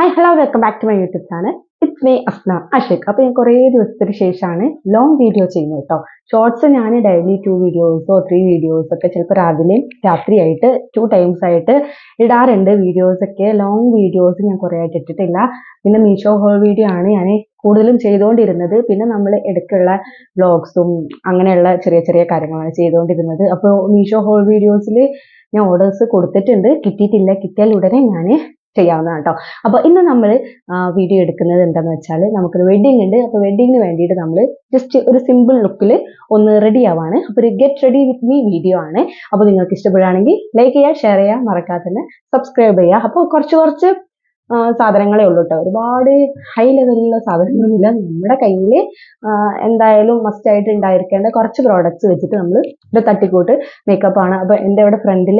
Hi hello welcome back to my YouTube channel it's me Asna Ashekh അപ്പോൾ ഞാൻ കുറേ ദിവസത്തിന് ശേഷമാണ് ലോങ് വീഡിയോ ചെയ്യുന്നത് കേട്ടോ ഷോർട്സ് ഞാൻ ഡെയിലി ടു വീഡിയോസോ ത്രീ വീഡിയോസ് ഒക്കെ ചിലപ്പോൾ രാവിലെയും രാത്രിയായിട്ട് ടു ടൈംസ് ആയിട്ട് ഇടാറുണ്ട്. വീഡിയോസൊക്കെ ലോങ് വീഡിയോസ് ഞാൻ കുറേ ആയിട്ട് ഇട്ടിട്ടില്ല. പിന്നെ മീഷോ ഹോൾ വീഡിയോ ആണ് ഞാൻ കൂടുതലും ചെയ്തുകൊണ്ടിരുന്നത്. പിന്നെ നമ്മൾ ഇടയ്ക്കുള്ള വ്ളോഗ്സും അങ്ങനെയുള്ള ചെറിയ ചെറിയ കാര്യങ്ങളാണ് ചെയ്തുകൊണ്ടിരുന്നത്. അപ്പോൾ മീഷോ ഹോൾ വീഡിയോസിൽ ഞാൻ ഓർഡേഴ്സ് കൊടുത്തിട്ടുണ്ട്. കിട്ടിയിട്ടില്ല. കിട്ടിയാൽ ഉടനെ ഞാൻ ചെയ്യാവുന്നതാണ് കേട്ടോ അപ്പോൾ ഇന്ന് നമ്മൾ വീഡിയോ എടുക്കുന്നത് എന്താണെന്ന് വെച്ചാൽ നമുക്കൊരു വെഡിങ് ഉണ്ട്. അപ്പോൾ വെഡിങ്ങിന് വേണ്ടിയിട്ട് നമ്മൾ ജസ്റ്റ് ഒരു സിമ്പിൾ ലുക്കിൽ ഒന്ന് റെഡി ആവാണ്. അപ്പോൾ ഒരു get ready with me video ആണ്. അപ്പോൾ നിങ്ങൾക്ക് ഇഷ്ടപ്പെടുകയാണെങ്കിൽ ലൈക്ക് ചെയ്യുക ഷെയർ ചെയ്യുക മറക്കാതെ തന്നെ സബ്സ്ക്രൈബ് ചെയ്യുക. അപ്പോൾ കുറച്ച് കുറച്ച് സാധനങ്ങളെ ഉള്ളൂ കേട്ടോ ഒരുപാട് ഹൈ ലെവലിലുള്ള സാധനങ്ങളൊന്നുമില്ല. നമ്മുടെ കയ്യിൽ എന്തായാലും മസ്റ്റ് ആയിട്ട് ഉണ്ടായിരിക്കേണ്ട കുറച്ച് പ്രോഡക്റ്റ്സ് വെച്ചിട്ട് നമ്മൾ ഇത് തട്ടിക്കൂട്ട് മേക്കപ്പ് ആണ്. അപ്പോൾ എന്റെ ഇവിടെ ഫ്രണ്ടിൽ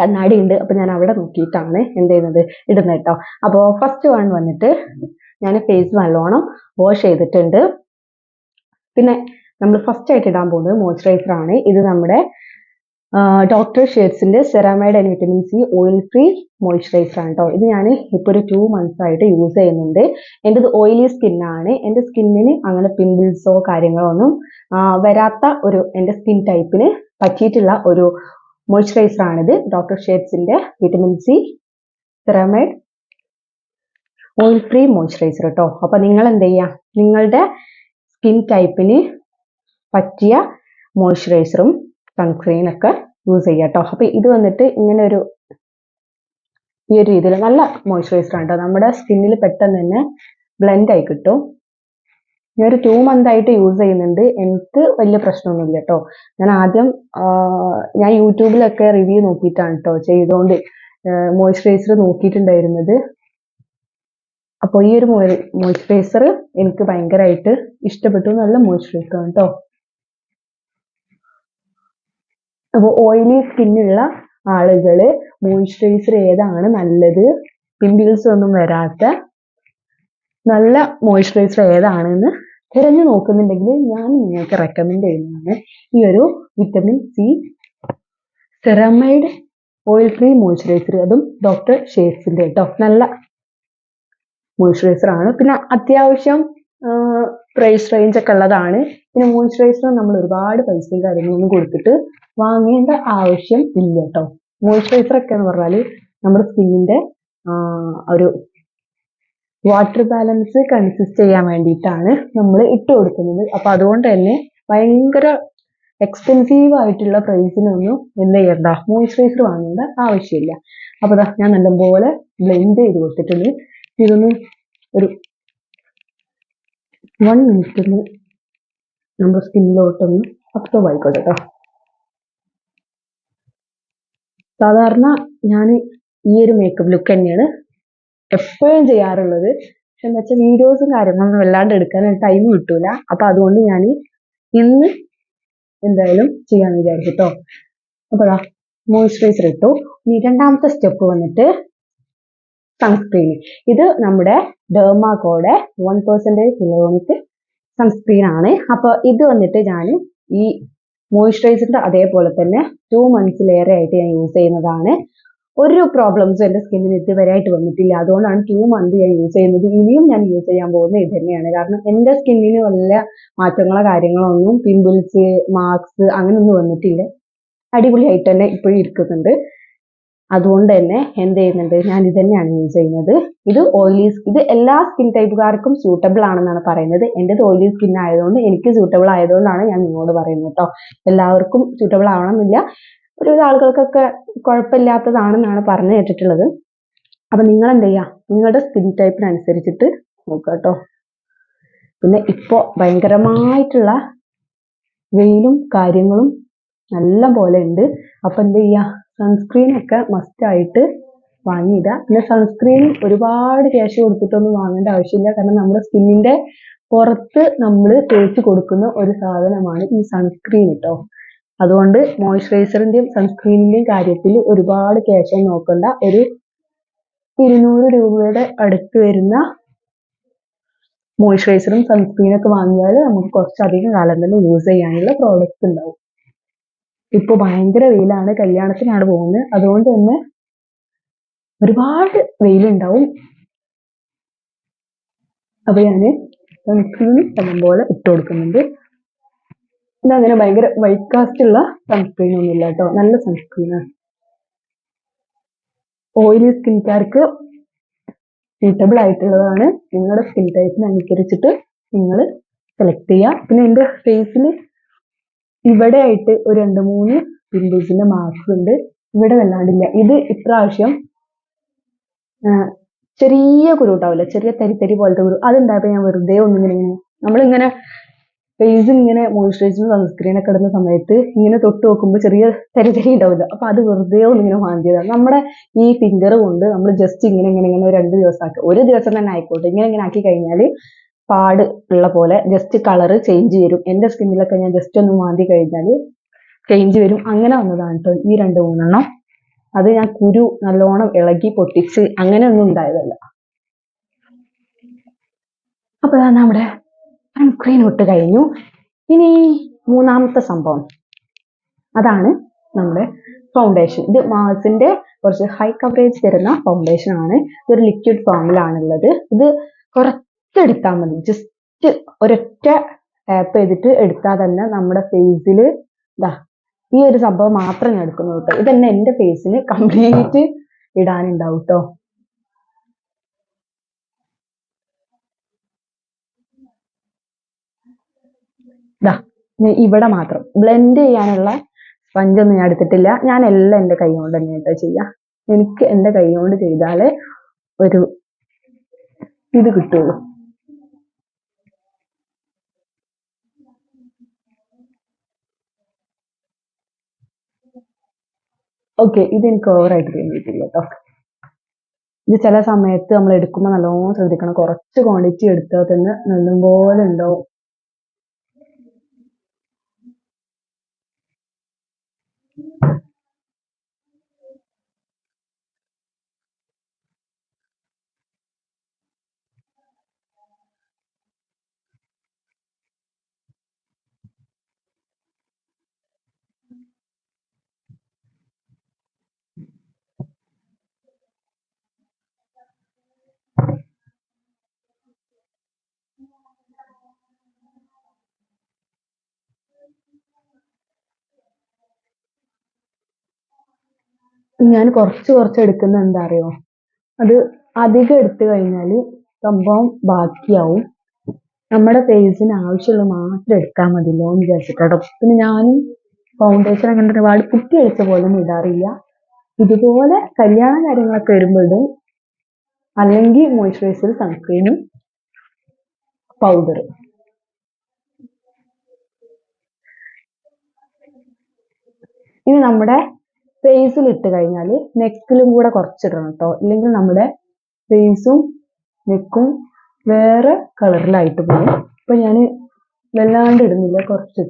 കണ്ണാടി ഉണ്ട് അപ്പോൾ ഞാൻ അവിടെ നോക്കിയിട്ടാണ് എന്ത് ചെയ്യുന്നത് ഇടുന്നത് കേട്ടോ. അപ്പോൾ ഫസ്റ്റ് വൺ വന്നിട്ട് ഞാൻ ഫേസ് നല്ലോണം വാഷ് ചെയ്തിട്ടുണ്ട്. പിന്നെ നമ്മൾ ഫസ്റ്റ് ആയിട്ട് ഇടാൻ പോകുന്നത് മോയ്സ്ചറൈസർ ആണ്. ഇത് നമ്മുടെ doctor ഷേഡ്സിന്റെ ceramide and vitamin C oil free moisturiser ആണ് കേട്ടോ. ഇത് ഞാൻ ഇപ്പോൾ ഒരു ടു മന്ത്സ് ആയിട്ട് യൂസ് ചെയ്യുന്നുണ്ട്. എന്റെ ഓയിലി സ്കിന്നാണ് എന്റെ സ്കിന്നിന് അങ്ങനെ പിമ്പിൾസോ കാര്യങ്ങളോ ഒന്നും വരാത്ത ഒരു എന്റെ സ്കിൻ ടൈപ്പിന് പറ്റിയിട്ടുള്ള ഒരു മോയ്സ്ചറൈസർ ആണിത് doctor ഷേഡ്സിന്റെ vitamin C ceramide oil free moisturiser കേട്ടോ. അപ്പൊ നിങ്ങൾ എന്ത് ചെയ്യുക നിങ്ങളുടെ സ്കിൻ ടൈപ്പിന് പറ്റിയ മോയ്സ്ചറൈസറും സൺസ്ക്രീനൊക്കെ യൂസ് ചെയ്യുക കേട്ടോ. അപ്പൊ ഇത് വന്നിട്ട് ഇങ്ങനെ ഒരു ഈ ഒരു രീതിയിൽ നല്ല മോയ്സ്ചറൈസർ ആണ് കേട്ടോ. നമ്മുടെ സ്കിന്നിൽ പെട്ടെന്ന് തന്നെ ബ്ലെൻഡ് ആയി കിട്ടും. ഞാൻ ഒരു ടു മന്ത് ആയിട്ട് യൂസ് ചെയ്യുന്നുണ്ട്. എനിക്ക് വലിയ പ്രശ്നമൊന്നുമില്ല കേട്ടോ. ഞാൻ ആദ്യം ഞാൻ യൂട്യൂബിലൊക്കെ റിവ്യൂ നോക്കിയിട്ടാണ് കേട്ടോ ചെയ്തുകൊണ്ട് മോയ്സ്ചറൈസർ നോക്കിയിട്ടുണ്ടായിരുന്നത്. അപ്പോൾ ഈ ഒരു മോയ്സ്ചറൈസർ എനിക്ക് ഭയങ്കരമായിട്ട് ഇഷ്ടപ്പെട്ടു. നല്ല മോയ്സ്ചറൈസർ ആണ് കേട്ടോ. അപ്പോൾ ഓയിലി സ്കിന്നുള്ള ആളുകൾ മോയ്സ്ചറൈസർ ഏതാണ് നല്ലത്? പിമ്പിൾസ് ഒന്നും വരാത്ത നല്ല മോയ്സ്ചറൈസർ ഏതാണെന്ന് തിരഞ്ഞു നോക്കുന്നുണ്ടെങ്കിൽ ഞാൻ നിങ്ങൾക്ക് റെക്കമെൻഡ് ചെയ്യുന്നതാണ് ഈ ഒരു vitamin C ceramide oil free moisturiser അതും ഡോക്ടർ ഷേഡ്സിന്റെ കേട്ടോ നല്ല മോയ്സ്ചറൈസർ ആണ്. പിന്നെ അത്യാവശ്യം പ്രൈസ് റേഞ്ച് ഒക്കെ ഉള്ളതാണ്. പിന്നെ മോയ്സ്ചറൈസർ നമ്മൾ ഒരുപാട് പൈസയും കാര്യങ്ങളൊന്നും കൊടുത്തിട്ട് വാങ്ങേണ്ട ആവശ്യം ഇല്ല കേട്ടോ മോയ്സ്ചറൈസർ ഒക്കെ എന്ന് പറഞ്ഞാൽ നമ്മുടെ സ്കിന്നിന്റെ ഒരു വാട്ടർ ബാലൻസ് കൺസിസ്റ്റ് ചെയ്യാൻ വേണ്ടിയിട്ടാണ് നമ്മൾ ഇട്ട് കൊടുക്കുന്നത്. അപ്പൊ അതുകൊണ്ട് തന്നെ ഭയങ്കര എക്സ്പെൻസീവ് ആയിട്ടുള്ള പ്രൈസിനൊന്നും എന്ത് ചെയ്യണ്ട മോയ്സ്ചറൈസർ വാങ്ങേണ്ട ആവശ്യമില്ല. അപ്പൊ ദാ ഞാൻ നല്ലപോലെ ബ്ലെൻഡ് ചെയ്ത് കൊടുത്തിട്ടുണ്ട്. ഇതൊന്ന് ഒരു വൺ മിനിറ്റ് ഒന്ന് നമ്മുടെ സ്കിന്നിലോട്ടൊന്ന് അബ്സോർബ് ആയിക്കോട്ടെ കേട്ടോ സാധാരണ ഞാൻ ഈ ഒരു മേക്കപ്പ് ലുക്ക് തന്നെയാണ് എപ്പോഴും ചെയ്യാറുള്ളത്. പക്ഷെ എന്താ വെച്ചാൽ വീഡിയോസും കാര്യങ്ങളൊന്നും വല്ലാണ്ട് എടുക്കാൻ ടൈം കിട്ടൂല. അപ്പൊ അതുകൊണ്ട് ഞാൻ ഇന്ന് എന്തായാലും ചെയ്യാന്ന് വിചാരിച്ചു കേട്ടോ അപ്പൊ മോയ്സ്ചറൈസർ ഇട്ടു. ഇനി രണ്ടാമത്തെ സ്റ്റെപ്പ് വന്നിട്ട് സൺസ്ക്രീൻ ഇത് നമ്മുടെ ഡെർമാകോടെ വൺ പെർസെന്റേജ് കിലോമീറ്റർ സൺസ്ക്രീൻ ആണ്. അപ്പൊ ഇത് വന്നിട്ട് ഞാൻ ഈ മോയ്സ്ചറൈസറിന്റെ അതേപോലെ തന്നെ ടു മന്ത്സിലേറെ ആയിട്ട് ഞാൻ യൂസ് ചെയ്യുന്നതാണ്. ഒരു പ്രോബ്ലംസും എന്റെ സ്കിന്നിന് ഇതുവരെയായിട്ട് വന്നിട്ടില്ല. അതുകൊണ്ടാണ് ടു മന്ത് ഞാൻ യൂസ് ചെയ്യുന്നത്. ഇനിയും ഞാൻ യൂസ് ചെയ്യാൻ പോകുന്നത് ഇത് തന്നെയാണ്. കാരണം എന്റെ സ്കിന്നിന് വല്ല മാറ്റങ്ങളോ കാര്യങ്ങളോ ഒന്നും പിമ്പിൾസ് മാർക്സ് അങ്ങനെയൊന്നും വന്നിട്ടില്ല. അടിപൊളിയായിട്ട് തന്നെ ഇപ്പോഴും ഇരിക്കുന്നുണ്ട്. അതുകൊണ്ട് തന്നെ എന്ത് ചെയ്യുന്നുണ്ട്? ഞാൻ ഇത് തന്നെയാണ് യൂസ് ചെയ്യുന്നത്. ഇത് ഓയിലി ഇത് എല്ലാ സ്കിൻ ടൈപ്പുകാർക്കും സൂട്ടബിൾ ആണെന്നാണ് പറയുന്നത്. എന്റെത് ഓയിലി സ്കിൻ ആയതുകൊണ്ട് എനിക്ക് സൂട്ടബിൾ ആയതുകൊണ്ടാണ് ഞാൻ നിങ്ങളോട് പറയുന്നത് കേട്ടോ. എല്ലാവർക്കും സൂട്ടബിൾ ആവണമെന്നില്ല. ഒരുവിധ ആളുകൾക്കൊക്കെ കുഴപ്പമില്ലാത്തതാണെന്നാണ് പറഞ്ഞു കേട്ടിട്ടുള്ളത്. അപ്പൊ നിങ്ങൾ എന്ത് ചെയ്യുക നിങ്ങളുടെ സ്കിൻ ടൈപ്പിനനുസരിച്ചിട്ട് നോക്കുക കേട്ടോ. പിന്നെ ഇപ്പോൾ ഭയങ്കരമായിട്ടുള്ള വെയിലും കാര്യങ്ങളും നല്ല പോലെ ഉണ്ട്. അപ്പൊ എന്ത് ചെയ്യുക സൺസ്ക്രീൻ ഒക്കെ മസ്റ്റ് ആയിട്ട് വാങ്ങിയിടുക. പിന്നെ സൺസ്ക്രീൻ ഒരുപാട് ക്യാഷ് കൊടുത്തിട്ടൊന്നും വാങ്ങേണ്ട ആവശ്യമില്ല. കാരണം നമ്മുടെ സ്കിന്നിന്റെ പുറത്ത് നമ്മൾ തേച്ച് കൊടുക്കുന്ന ഒരു സാധനമാണ് ഈ സൺസ്ക്രീൻ കേട്ടോ അതുകൊണ്ട് മോയ്സ്ചറൈസറിന്റെയും സൺസ്ക്രീനിന്റെയും കാര്യത്തിൽ ഒരുപാട് ക്യാഷ് നോക്കണ്ട. ഒരു ഇരുന്നൂറ് രൂപയുടെ അടുത്ത് വരുന്ന മോയ്സ്ചറൈസറും സൺസ്ക്രീനും ഒക്കെ വാങ്ങിയാൽ നമുക്ക് കുറച്ചധികം കാലം തന്നെ യൂസ് ചെയ്യാനുള്ള പ്രോഡക്റ്റ്സ് ഉണ്ടാവും. ഇപ്പൊ ഭയങ്കര വെയിലാണ് കല്യാണത്തിനാണ് പോകുന്നത്. അതുകൊണ്ട് തന്നെ ഒരുപാട് വെയിലുണ്ടാവും. അപ്പൊ ഞാൻ സൺസ്ക്രീൻ പോലെ ഇട്ട് കൊടുക്കുന്നുണ്ട്. ഇതങ്ങനെ ഭയങ്കര വൈറ്റ് കാസ്റ്റ് ഉള്ള സൺസ്ക്രീൻ ഒന്നും ഇല്ല കേട്ടോ. നല്ല സൺസ്ക്രീനാണ് ഓയിലി സ്കിൻകാർക്ക് സ്യൂട്ടബിൾ ആയിട്ടുള്ളതാണ് നിങ്ങളുടെ സ്കിൻ ടൈപ്പിന് അനുസരിച്ചിട്ട് നിങ്ങൾ സെലക്ട് ചെയ്യുക. പിന്നെ എന്റെ ഫേസിൽ ഇവിടെ ആയിട്ട് ഒരു രണ്ട് മൂന്ന് പിമ്പിൾസിന്റെ മാർക്സ് ഉണ്ട്. ഇവിടെ വല്ലാണ്ടില്ല. ഇത് ഇപ്രാവശ്യം ചെറിയ കുരു ഉണ്ടാവില്ല. ചെറിയ തരി തരി പോലത്തെ കുരു. അതുണ്ടായപ്പോൾ ഞാൻ വെറുതെ ഒന്നിങ്ങനെ നമ്മളിങ്ങനെ ഫേസ് ഇങ്ങനെ മോയിസ്ചറൈസർ സൺസ്ക്രീൻ ഒക്കെ ഇടുന്ന സമയത്ത് ഇങ്ങനെ തൊട്ട് നോക്കുമ്പോൾ ചെറിയ തരി തരി ഉണ്ടാവില്ല. അപ്പൊ അത് വെറുതെ ഒന്നിങ്ങനെ മാന്തിയതാണ് നമ്മുടെ ഈ ഫിംഗർ കൊണ്ട് നമ്മൾ ജസ്റ്റ് ഇങ്ങനെ ഇങ്ങനെ ഇങ്ങനെ രണ്ട് ദിവസം ആക്കി ഒരു ദിവസം തന്നെ ആയിക്കോട്ടെ. ഇങ്ങനെ ഇങ്ങനെ ആക്കി കഴിഞ്ഞാൽ പാട് ഉള്ള പോലെ ജസ്റ്റ് കളർ ചേഞ്ച് ചെയ്യും എന്റെ സ്കിന്നിലൊക്കെ ഞാൻ ജസ്റ്റ് ഒന്ന് മാന്തി കഴിഞ്ഞാൽ ചേഞ്ച് വരും. അങ്ങനെ വന്നതാണ് കേട്ടോ ഈ രണ്ട് മൂന്നെണ്ണം. അത് ഞാൻ കുരു നല്ലോണം ഇളകി പൊട്ടിച്ച് അങ്ങനെ ഒന്നും ഉണ്ടായതല്ല. അപ്പൊ നമ്മുടെ സൺസ്ക്രീൻ ഇട്ട് കഴിഞ്ഞു. ഇനി മൂന്നാമത്തെ സംഭവം. അതാണ് നമ്മുടെ ഫൗണ്ടേഷൻ ഇത് മാസിന്റെ കുറച്ച് ഹൈ കവറേജ് തരുന്ന ഫൗണ്ടേഷൻ ആണ്. ഇതൊരു ലിക്വിഡ് ഫോമിലാണുള്ളത് ഇത് കുറച്ചെടുത്താൽ മതി. ജസ്റ്റ് ഒരൊറ്റ ടാപ്പ് ചെയ്തിട്ട് എടുത്താൽ തന്നെ നമ്മുടെ ഫേസിൽ ഇതാ ഈ ഒരു സംഭവം മാത്രം ഞാൻ എടുക്കുന്നു കേട്ടോ. ഇതന്നെ എന്റെ ഫേസിൽ കംപ്ലീറ്റ് ഇടാനുണ്ടാവും കേട്ടോ ഞാൻ ഇവിടെ മാത്രം. ബ്ലെൻഡ് ചെയ്യാനുള്ള സ്പഞ്ച് ഒന്നും ഞാൻ എടുത്തിട്ടില്ല. ഞാൻ എല്ലാം എന്റെ കൈ കൊണ്ട് തന്നെ കേട്ടോ ചെയ്യാം. എനിക്ക് എന്റെ കൈ കൊണ്ട് ചെയ്താലേ ഒരു ഇത് കിട്ടുള്ളൂ. ഓക്കെ ഇത് എനിക്ക് ഓവറായിട്ട് തോന്നിയിട്ടില്ല കേട്ടോ. ഇത് ചില സമയത്ത് നമ്മൾ എടുക്കുമ്പോൾ നല്ലോണം ശ്രദ്ധിക്കണം. കുറച്ച് ക്വാണ്ടിറ്റി എടുത്താൽ തന്നെ നല്ലപോലെ ഉണ്ടാവും. ഞാൻ കുറച്ച് കുറച്ച് എടുക്കുന്ന എന്താ അറിയോ അത് അധികം എടുത്തു കഴിഞ്ഞാൽ സംഭവം ബാക്കിയാവും. നമ്മുടെ ഫേസിന് ആവശ്യമുള്ള മാത്രം എടുത്താൽ മതി എന്ന് വിചാരിച്ചിട്ടോ പിന്നെ ഞാനും ഫൗണ്ടേഷൻ അങ്ങനെ ഒരുപാട് കുട്ടി അടിച്ച പോലും ഇടാറില്ല. ഇതുപോലെ കല്യാണ കാര്യങ്ങളൊക്കെ വരുമ്പോഴും അല്ലെങ്കിൽ മോയ്സ്ചറൈസർ സൺസ്ക്രീനും പൗഡർ ഇനി നമ്മുടെ ഫേസിൽ ഇട്ട് കഴിഞ്ഞാൽ നെക്കിലും കൂടെ കുറച്ചിടണം കേട്ടോ ഇല്ലെങ്കിൽ നമ്മുടെ ഫേസും നെക്കും വേറെ കളറിലായിട്ട് പോകും. അപ്പൊ ഞാൻ വല്ലാണ്ട് ഇടുന്നില്ല കുറച്ച്.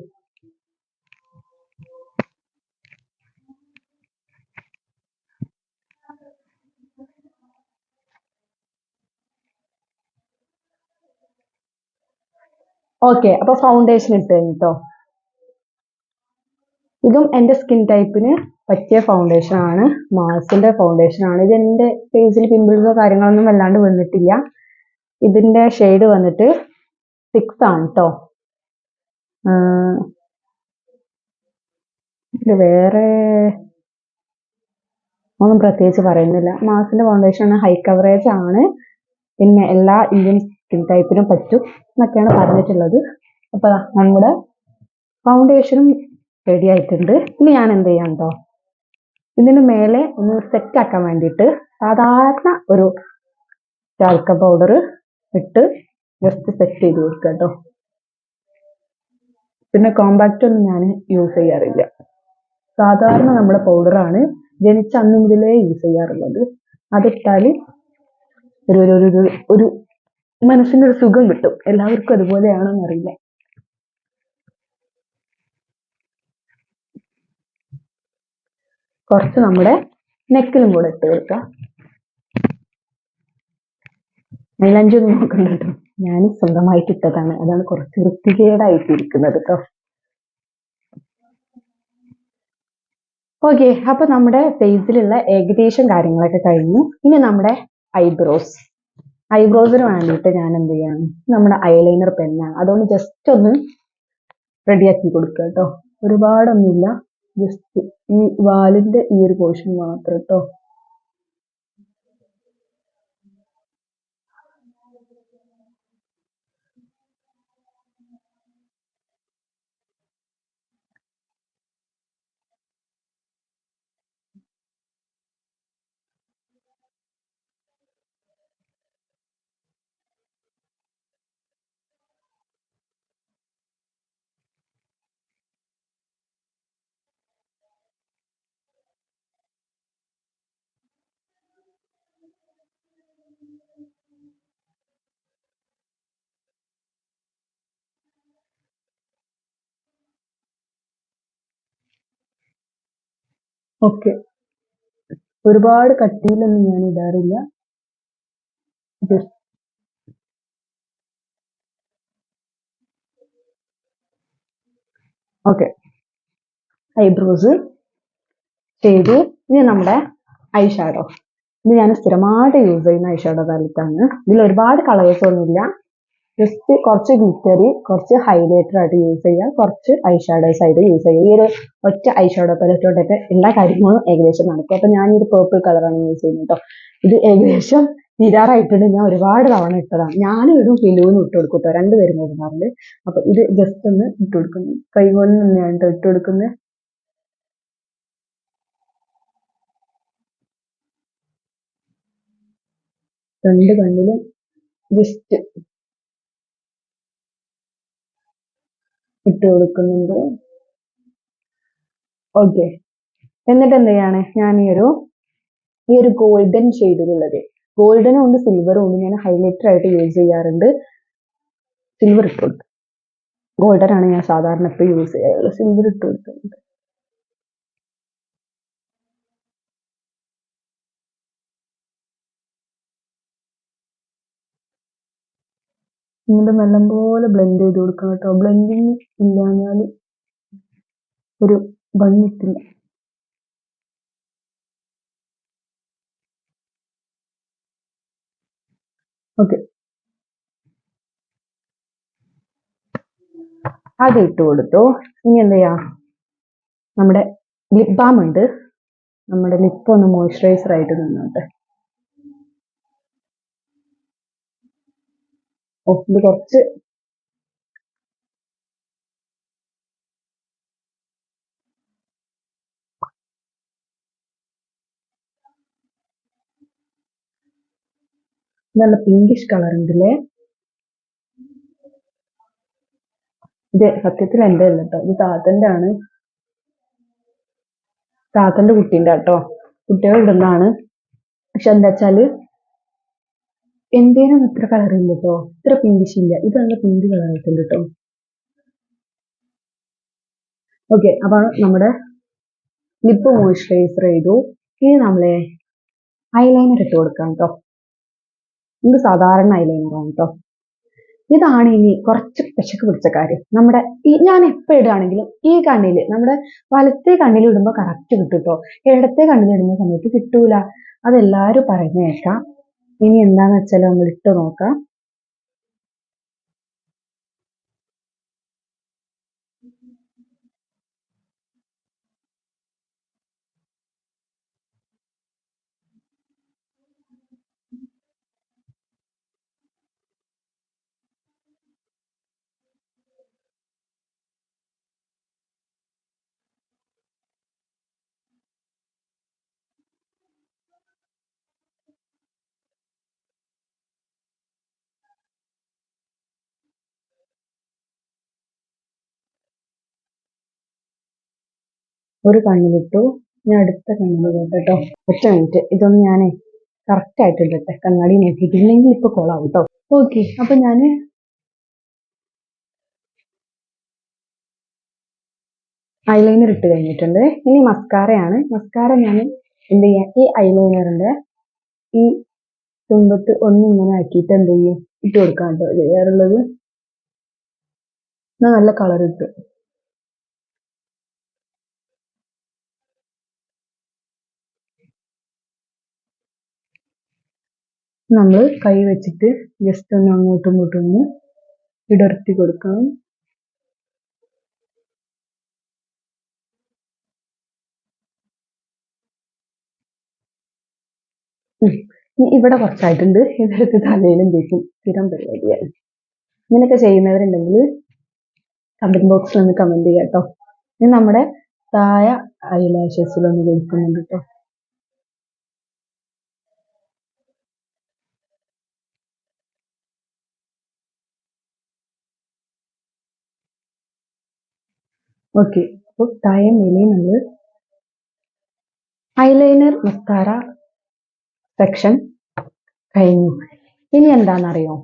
ഓക്കെ അപ്പൊ ഫൗണ്ടേഷൻ ഇട്ട് കഴിഞ്ഞിട്ടോ ഇതും എന്റെ സ്കിൻ ടൈപ്പിന് പറ്റിയ ഫൗണ്ടേഷൻ ആണ്. മാസിന്റെ ഫൗണ്ടേഷൻ ആണ്. ഇത് എന്റെ ഫേസിൽ പിമ്പിൾസോ കാര്യങ്ങളൊന്നും വല്ലാണ്ട് വന്നിട്ടില്ല. ഇതിന്റെ ഷെയ്ഡ് വന്നിട്ട് സിക്സ് ആണ് കേട്ടോ വേറെ ഒന്നും പ്രത്യേകിച്ച് പറയുന്നില്ല. മാസിന്റെ ഫൗണ്ടേഷൻ ആണ് ഹൈ കവറേജ് ആണ്. പിന്നെ എല്ലാ ഇന്ത്യൻ സ്കിൻ ടൈപ്പിനും പറ്റും എന്നൊക്കെയാണ് പറഞ്ഞിട്ടുള്ളത്. അപ്പൊ ദാ നമ്മുടെ ഫൗണ്ടേഷനും റെഡി ആയിട്ടുണ്ട്. ഇനി ഞാൻ എന്ത് ചെയ്യാം കേട്ടോ ഇതിന് മേലെ ഒന്ന് സെറ്റ് ആക്കാൻ വേണ്ടിയിട്ട് സാധാരണ ഒരു ചാൽക്ക പൗഡർ ഇട്ട് ജസ്റ്റ് സെറ്റ് ചെയ്ത് കൊടുക്കുക കേട്ടോ പിന്നെ കോമ്പാക്റ്റ് ഒന്നും ഞാൻ യൂസ് ചെയ്യാറില്ല. സാധാരണ നമ്മുടെ പൗഡറാണ് ജനിച്ച അന്ന് മുതലേ യൂസ് ചെയ്യാറുള്ളത്. അതിട്ടാൽ ഒരു ഒരു ഒരു ഒരു- മനസ്സിനൊരു സുഖം കിട്ടും. എല്ലാവർക്കും അതുപോലെയാണോ എന്നറിയില്ല കുറച്ച് നമ്മുടെ നെക്കിലും കൂടെ ഇട്ട് കൊടുക്കാം. മൈലാഞ്ചി ഒന്നും നോക്കണ്ട ഞാൻ സ്വന്തമായിട്ട് ഇട്ടതാണ്. അതാണ് കുറച്ച് വൃത്തികേടായിട്ട് ഇരിക്കുന്നത് കേട്ടോ ഓക്കെ അപ്പൊ നമ്മുടെ ഫേസിലുള്ള ഏകദേശം കാര്യങ്ങളൊക്കെ കഴിഞ്ഞു. ഇനി നമ്മുടെ ഐബ്രോസ് ഐബ്രോസിന് വേണ്ടിയിട്ട് ഞാൻ എന്ത് ചെയ്യാണ്? നമ്മുടെ ഐലൈനർ പെന്നാണ് അതുകൊണ്ട് ജസ്റ്റ് ഒന്ന് റെഡിയാക്കി കൊടുക്കുക കേട്ടോ ഒരുപാടൊന്നുമില്ല. ജസ്റ്റ് ഈ വാലിന്റെ ഈ ഒരു പോർഷൻ മാത്രം കേട്ടോ ഓക്കെ. ഒരുപാട് കട്ടിയിലൊന്നും ഞാൻ ഇടാറില്ല. ഓക്കെ. ഐബ്രോസ് ചെയ്തു. ഇനി നമ്മുടെ ഐ ഷാഡോ ഇത് ഞാൻ സ്ഥിരമായിട്ട് യൂസ് ചെയ്യുന്ന ഐ ഷാഡോ പാലറ്റാണ് ഇതിൽ ഒരുപാട് കളേഴ്സ് ഒന്നുമില്ല. ജസ്റ്റ് കുറച്ച് ഗ്ലിറ്ററി കുറച്ച് ഹൈലൈറ്റർ ആയിട്ട് യൂസ് ചെയ്യാം. കുറച്ച് ഐ ഷാഡോസ് ആയിട്ട് യൂസ് ചെയ്യാം. ഈ ഒരു ഒറ്റ ഐ ഷാഡോ പാലറ്റോട്ടൊക്കെ എല്ലാ കാര്യങ്ങളും ഏകദേശം നടക്കും. അപ്പൊ ഞാൻ ഒരു പേർപ്പിൾ കളറാണ് യൂസ് ചെയ്യുന്നത് കേട്ടോ ഇത് ഏകദേശം തീരാറായിട്ടുണ്ട് ഞാൻ ഒരുപാട് തവണ ഇട്ടതാണ്. ഞാനും ഇടും ഫിലുവിനും ഇട്ട് കൊടുക്കും കേട്ടോ രണ്ടുപേരും കൊടുക്കാറില്ല അപ്പൊ ഇത് ജസ്റ്റ് ഒന്ന് ഇട്ട് കൊടുക്കുന്നു. കൈകൊണ്ട് തന്നെയാണ് കേട്ടോ ഇട്ട് കൊടുക്കുന്നത് രണ്ട് കണ്ണിലും ജസ്റ്റ് ഇട്ട് കൊടുക്കുന്നുണ്ട്. ഓക്കെ എന്നിട്ട് എന്ത് ചെയ്യാണ് ഞാൻ ഈ ഒരു ഈ ഒരു ഗോൾഡൻ ഷെയ്ഡിലുള്ളത് ഗോൾഡനും ഉണ്ട് സിൽവറും ഉണ്ട്. ഞാൻ ഹൈലൈറ്റർ ആയിട്ട് യൂസ് ചെയ്യാറുണ്ട്. സിൽവർ ഇട്ട് കൊടുക്കും ഗോൾഡൻ ആണ് ഞാൻ സാധാരണ ഇപ്പോൾ യൂസ് ചെയ്യാറുള്ളത്. സിൽവർ ഇട്ട് കൊടുക്കുന്നുണ്ട് എന്നിട്ട് നല്ലപോലെ ബ്ലെൻഡ് ചെയ്ത് കൊടുക്കണം കേട്ടോ. ബ്ലെൻഡിങ് ഇല്ലാഞ്ഞാൽ ഒരു ഭംഗി കിട്ടില്ല ഓക്കെ അത് ഇട്ട് കൊടുത്തു. ഇനി എന്ത് ചെയ്യാം? നമ്മുടെ ലിപ് ബാം ഉണ്ട്. നമ്മുടെ ലിപ്പ് ഒന്ന് മോയ്സ്ചറൈസർ ആയിട്ട് നിന്നോട്ടെ. ഇത് കുറച്ച്. നല്ല പിങ്കിഷ് കളർ ഉണ്ടല്ലേ? ഇത് സത്യത്തിൽ എന്റെ അല്ല കേട്ടോ ഇത് താത്തന്റെ ആണ് താത്തന്റെ കുട്ടീന്റെ കേട്ടോ കുട്ടികളുടെ ഇടുന്നതാണ്. പക്ഷെ എന്താ വെച്ചാൽ എന്തേലും ഇത്ര കളർ ഇല്ല കേട്ടോ ഇത്ര പിങ്കിഷ് ഇല്ല. ഇത് നല്ല പിങ്ക് കളർ ആയിട്ടുണ്ട് കേട്ടോ ഓക്കെ അപ്പൊ നമ്മുടെ ലിപ്പ് മോയ്സ്ചറൈസർ ചെയ്തു. ഇനി നമ്മളെ ഐലൈനർ ഇട്ട് കൊടുക്കാം കേട്ടോ ഇത് സാധാരണ ഐലൈനർ ആണ് കേട്ടോ ഇതാണ് ഇനി കുറച്ച് പിശക്ക് പിടിച്ച കാര്യം. നമ്മുടെ ഈ ഞാൻ എപ്പോ ഇടുകയാണെങ്കിലും ഈ കണ്ണിൽ നമ്മുടെ വലത്തെ കണ്ണിൽ ഇടുമ്പോൾ കറക്റ്റ് കിട്ടും കേട്ടോ ഇടത്തെ കണ്ണിൽ ഇടുന്ന സമയത്ത് കിട്ടൂല. അതെല്ലാരും പറയുന്ന കേൾക്കാം. ഇനി എന്താന്ന് വെച്ചാൽ നമ്മൾ ഇട്ട് നോക്കാം. ഒരു കണ്ണിലിട്ടു ഞാൻ അടുത്ത കണ്ണിൽ കേട്ടോ. ഒറ്റ മിനിറ്റ്. ഇതൊന്ന് ഞാനേ കറക്റ്റ് ആയിട്ട് ഇടട്ടെ കണ്ണാടി നോക്കിയിട്ടില്ലെങ്കിൽ ഇപ്പൊ കൊളാവും കേട്ടോ. ഓക്കെ അപ്പൊ ഞാൻ ഐലൈനർ ഇട്ട് കഴിഞ്ഞിട്ടുണ്ട്. ഇനി മസ്കാരയാണ് മസ്കാര ഞാൻ എന്ത് ചെയ്യാം? ഈ ഐലൈനറിന്റെ ഈ തുമ്പത്ത് ഒന്ന് ഇങ്ങനെ ആക്കിയിട്ട് എന്ത് ചെയ്യും? ഇട്ട് കൊടുക്കാം കേട്ടോ. ചെയ്യാറുള്ളത് നല്ല കളർ കിട്ടും നമ്മൾ കൈ വെച്ചിട്ട് ജസ്റ്റ് ഒന്ന് അങ്ങോട്ടും ഇങ്ങോട്ടും ഒന്ന് ഇടർത്തി കൊടുക്കാം. ഇവിടെ കുറച്ചായിട്ടുണ്ട്. ഇതെടുത്ത് തലയിലും തേക്കും സ്ഥിരം പരിപാടിയാണ്. ഇങ്ങനെയൊക്കെ ചെയ്യുന്നവരുണ്ടെങ്കിൽ കമന്റ് ബോക്സിൽ ഒന്ന് കമന്റ് ചെയ്യാട്ടോ. ഇനി നമ്മുടെ താഴെ ഐലാഷസിലൊന്ന് കൊടുക്കുന്നുണ്ട് കേട്ടോ ഓക്കെ. അപ്പോൾ താഴെ ഇനി നമ്മൾ ഐലൈനർ മസ്കാര സെക്ഷൻ കഴിഞ്ഞു. ഇനി എന്താണെന്നറിയോ?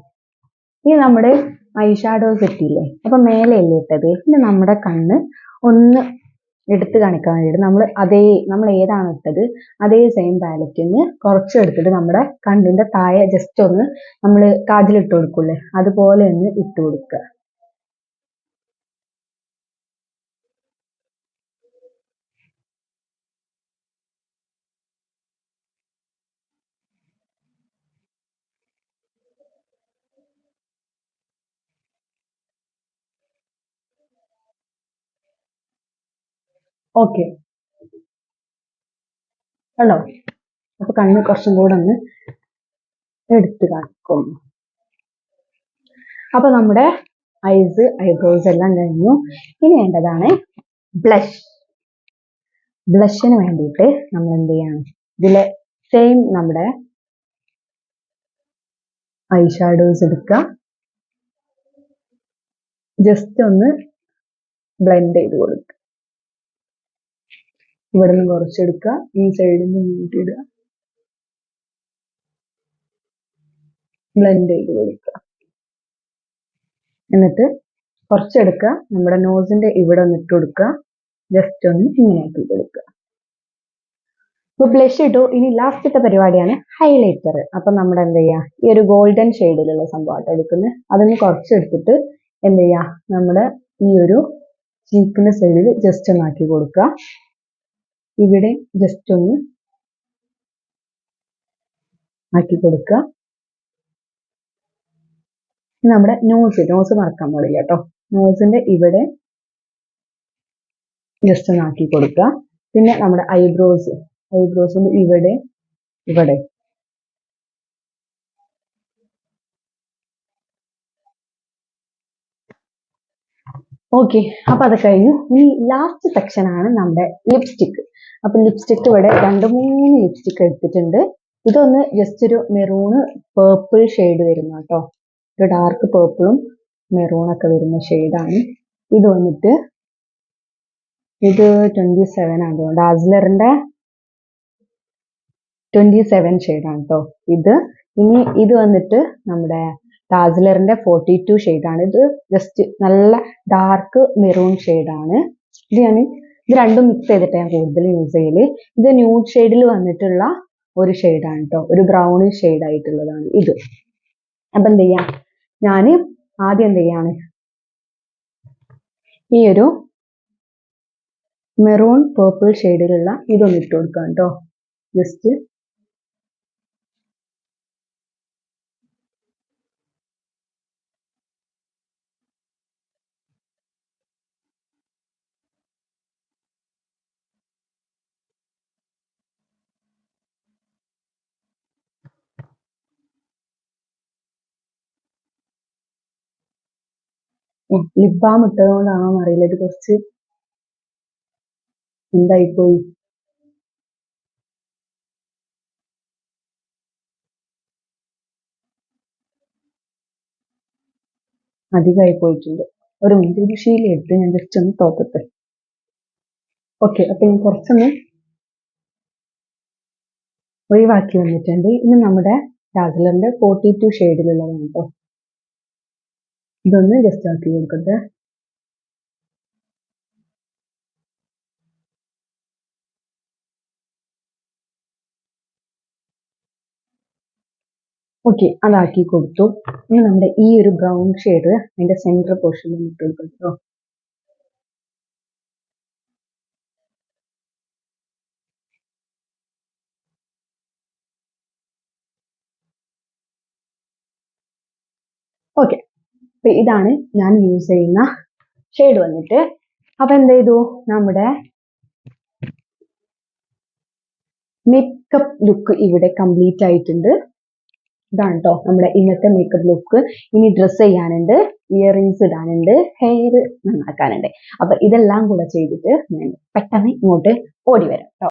ഇനി നമ്മുടെ ഐ ഷാഡോ സെറ്റ് ഇല്ലേ അല്ലേ ഇട്ടത്? ഇനി നമ്മുടെ കണ്ണ് ഒന്ന് എടുത്ത് കാണിക്കാൻ വേണ്ടിയിട്ട് നമ്മൾ അതേ നമ്മൾ ഏതാണ് ഇട്ടത്? അതേ സെയിം പാലറ്റിൽ നിന്ന് കുറച്ച് എടുത്തിട്ട് നമ്മുടെ കണ്ണിന്റെ താഴെ ജസ്റ്റ് ഒന്ന് നമ്മൾ കാജിലിട്ട് കൊടുക്കൂലേ അതുപോലെ ഒന്ന് ഇട്ട് കൊടുക്കുക. ഓക്കെ കണ്ടോ? അപ്പൊ കണ്ണ് കുറച്ചും കൂടെ ഒന്ന് എടുത്തു കാണിക്കും. അപ്പൊ നമ്മുടെ ഐസ് ഐബ്രോസ് എല്ലാം കഴിഞ്ഞു. ഇനി വേണ്ടതാണ് ബ്ലഷ് ബ്ലഷിന് വേണ്ടിയിട്ട് നമ്മൾ എന്ത് ചെയ്യണം? ഇതിലെ സെയിം നമ്മുടെ ഐ ഷാഡോസ് എടുക്കുക. ജസ്റ്റ് ഒന്ന് ബ്ലെൻഡ് ചെയ്ത് കൊടുക്കുക. ഇവിടെ നിന്ന് കുറച്ചെടുക്കുക. ഈ സൈഡിൽ നിന്ന് നീട്ടിയിടുക ബ്ലെൻഡ് ചെയ്ത് കൊടുക്കുക. എന്നിട്ട് കുറച്ചെടുക്കുക. നമ്മുടെ നോസിന്റെ ഇവിടെ ഒന്ന് ഇട്ട് കൊടുക്കുക. ജസ്റ്റ് ഒന്ന് ഇങ്ങനെ ആക്കി കൊടുക്കുക. ഇപ്പൊ ബ്ലഷ് ഇട്ടു. ഇനി ലാസ്റ്റത്തെ പരിപാടിയാണ് ഹൈലൈറ്റർ അപ്പൊ നമ്മുടെ എന്ത് ചെയ്യാ? ഈ ഒരു ഗോൾഡൻ ഷെയ്ഡിലുള്ള സംഭവമായിട്ട് എടുക്കുന്നത്. അതിന് കുറച്ചെടുത്തിട്ട് എന്ത് ചെയ്യാ? നമ്മുടെ ഈ ഒരു ചീക്കിന്റെ സൈഡിൽ ജസ്റ്റ് ഒന്ന് ആക്കി കൊടുക്കുക. ഇവിടെ ജസ്റ്റ് ഒന്ന് ആക്കി കൊടുക്കുക. നമ്മുടെ നോസ് നോസ് മറക്കാൻ പാടില്ല കേട്ടോ നോസിന്റെ ഇവിടെ ജസ്റ്റ് ഒന്ന് ആക്കി കൊടുക്കുക. പിന്നെ നമ്മുടെ ഐബ്രോസ് ഐബ്രോസിന്റെ ഇവിടെ ഇവിടെ. ഓക്കെ അപ്പൊ അത് കഴിഞ്ഞു. ഇനി ലാസ്റ്റ് സെക്ഷൻ ആണ് നമ്മുടെ ലിപ്സ്റ്റിക്ക് അപ്പൊ ലിപ്സ്റ്റിക് ഇവിടെ രണ്ട് മൂന്ന് ലിപ്സ്റ്റിക് എടുത്തിട്ടുണ്ട്. ഇതൊന്ന് ജസ്റ്റ് ഒരു മെറൂണ് പേർപ്പിൾ ഷെയ്ഡ് വരുന്ന കേട്ടോ. ഒരു ഡാർക്ക് പേർപ്പിളും മെറൂണൊക്കെ വരുന്ന ഷെയ്ഡാണ് ഇത് വന്നിട്ട് ഇത് ട്വന്റി സെവൻ ആണ് ഡാസ്ലറിന്റെ ട്വന്റി സെവൻ ഷെയ്ഡാണ് കേട്ടോ. ഇത്. ഇനി ഇത് വന്നിട്ട് നമ്മുടെ ഡാസ്ലറിന്റെ ഫോർട്ടി ടു ആണ്. ഇത് ജസ്റ്റ് നല്ല ഡാർക്ക് മെറൂൺ ആണ്. ഇത് ഞാൻ ഇത് രണ്ടും മിക്സ് ചെയ്തിട്ട് ഞാൻ കൂടുതൽ യൂസ് ചെയ്യൽ. ഇത് ന്യൂഡ് ഷെയ്ഡിൽ വന്നിട്ടുള്ള ഒരു ഷെയ്ഡാണ് കേട്ടോ ഒരു ബ്രൗൺ ഷെയ്ഡ് ആയിട്ടുള്ളതാണ് ഇത്. അപ്പൊ എന്ത് ചെയ്യാം? ഞാൻ ആദ്യം എന്ത് ചെയ്യാണ്? ഈ ഒരു മെറൂൺ പേർപ്പിൾ ഷെയ്ഡിലുള്ള ഇതൊന്ന് ഇട്ട് കൊടുക്കാം കേട്ടോ ജസ്റ്റ് ലിപ് ബാം ഇട്ടതുകൊണ്ടാണോ അറിയില്ല. ഇത് കുറച്ച് എന്തായിപ്പോയി? അധികമായി പോയിട്ടുണ്ട് ഒരു മിനിറ്റ് എടുത്ത് ഞാൻ ജസ്റ്റ് ഒന്ന് തോക്കട്ടെ. ഓക്കെ അപ്പൊ ഞാൻ കുറച്ചൊന്ന് ഒഴിവാക്കി വന്നിട്ടുണ്ട്. ഇനി നമ്മുടെ ഡാസ്ലറിന്റെ ഫോർട്ടി ടു ഷെയ്ഡിലുള്ളതാണ് കേട്ടോ ഇതൊന്ന് ജസ്റ്റ് ആക്കി കൊടുക്കട്ടെ. ഓക്കെ അതാക്കി കൊടുത്തു. ഇനി നമ്മുടെ ഈ ഒരു ബ്രൗൺ ഷെയ്ഡ് അതിന്റെ സെന്റർ പോർഷനിൽ ഇട്ട് കൊടുക്കട്ടോ കേട്ടോ ഓക്കെ അപ്പൊ ഇതാണ് ഞാൻ യൂസ് ചെയ്യുന്ന ഷെയ്ഡ് വന്നിട്ട്. അപ്പൊ എന്ത് ചെയ്തു? നമ്മുടെ മേക്കപ്പ് ലുക്ക് ഇവിടെ കംപ്ലീറ്റ് ആയിട്ടുണ്ട്. ഇതാണ് കേട്ടോ നമ്മുടെ ഇന്നത്തെ മേക്കപ്പ് ലുക്ക് ഇനി ഡ്രസ്സ് ചെയ്യാനുണ്ട് ഇയറിങ്സ് ഇടാനുണ്ട് ഹെയർ നന്നാക്കാനുണ്ട്. അപ്പൊ ഇതെല്ലാം കൂടെ ചെയ്തിട്ട് പെട്ടെന്ന് ഇങ്ങോട്ട് ഓടി വരാം കേട്ടോ